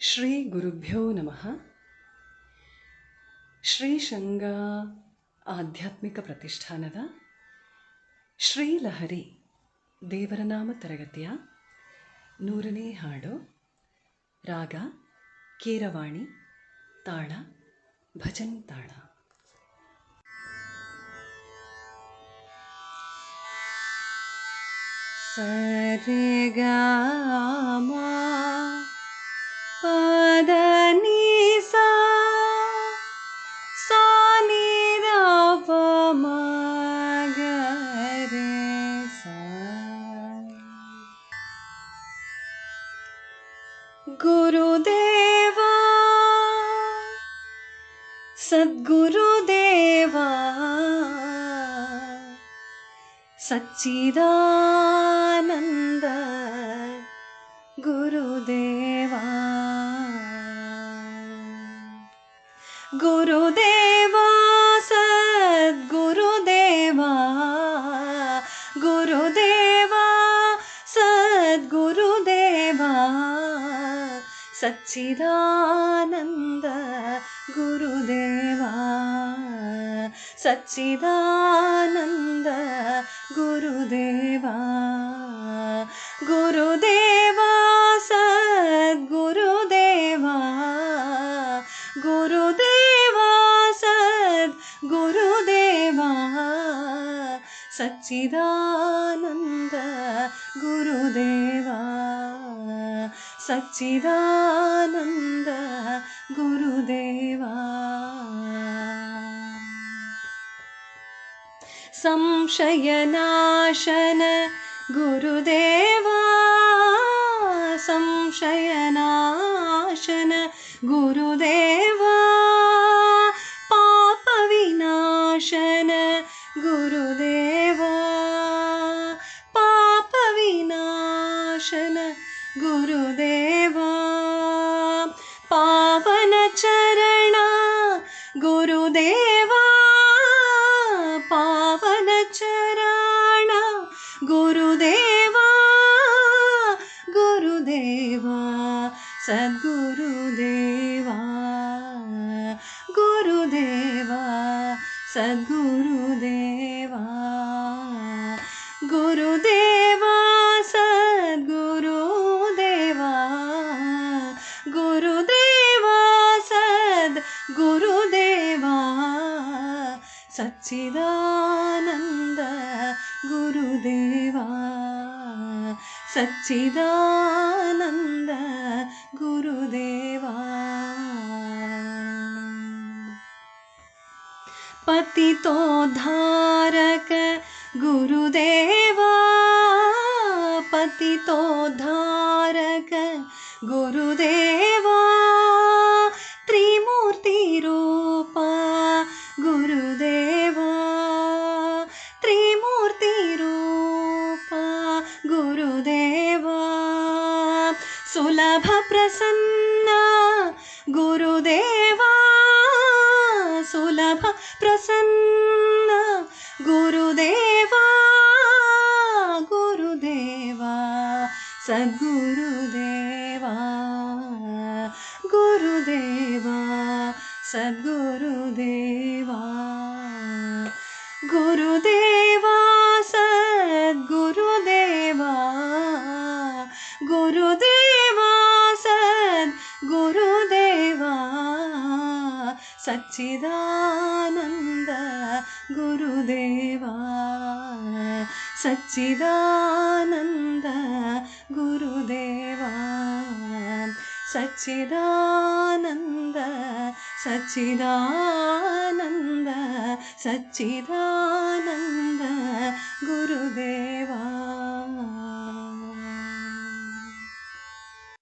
ಶ್ರೀಗುರುಭ್ಯೋ ನಮಃ ಶ್ರೀಶಂಗ ಆಧ್ಯಾತ್ಮಿಕ ಪ್ರತಿಷ್ಠಾನದ ಶ್ರೀಲಹರಿ ದೇವರ ನಾಮ ತರಗತಿಯ ನೂರನೇ ಹಾಡು ರಾಗ ಕೀರವಾಣಿ ತಾಳ ಭಜನ್ ತಾಳ ಸರಿಗಮಾ सद्गुरुदेवा सच्चिदानन्द गुरुदेवा गुरुदेव சச்சிதானந்த குருதேவா. சச்சிதானந்த குருதேவா. குருதேவா சத்குருதேவா. குருதேவா சத்குருதேவா. சச்சிதானந்த सच्चिदानन्द गुरुदेवा। संशयनाशन गुरुदेवा। संशयनाशन गुरुदेवा। पापविनाशन गुरुदेव। सद्गुरुदेवा। गुरुदेवा सद्गुरुदेवा। गुरुदेवा सद्गुरुदेवा। सच्चिदानन्द गुरुदेवा। सच्चिदानन्द गुरुदेवा। पतितोद्धारक गुरुदेव पतितोद्धारक गुरुदेव सद्गुरुदेवा गुरुदेवा सद्गुरुदेवा गुरुदेवा सद्गुरुदेवा गुरुदेवा सद्गुरुदेवा सच्चिदानन्द गुरुदेवा सच्चिदानन्द गुरुदेवा सच्चिदानन्द सच्चिदानन्द सच्चिदानन्द गुरुदेवा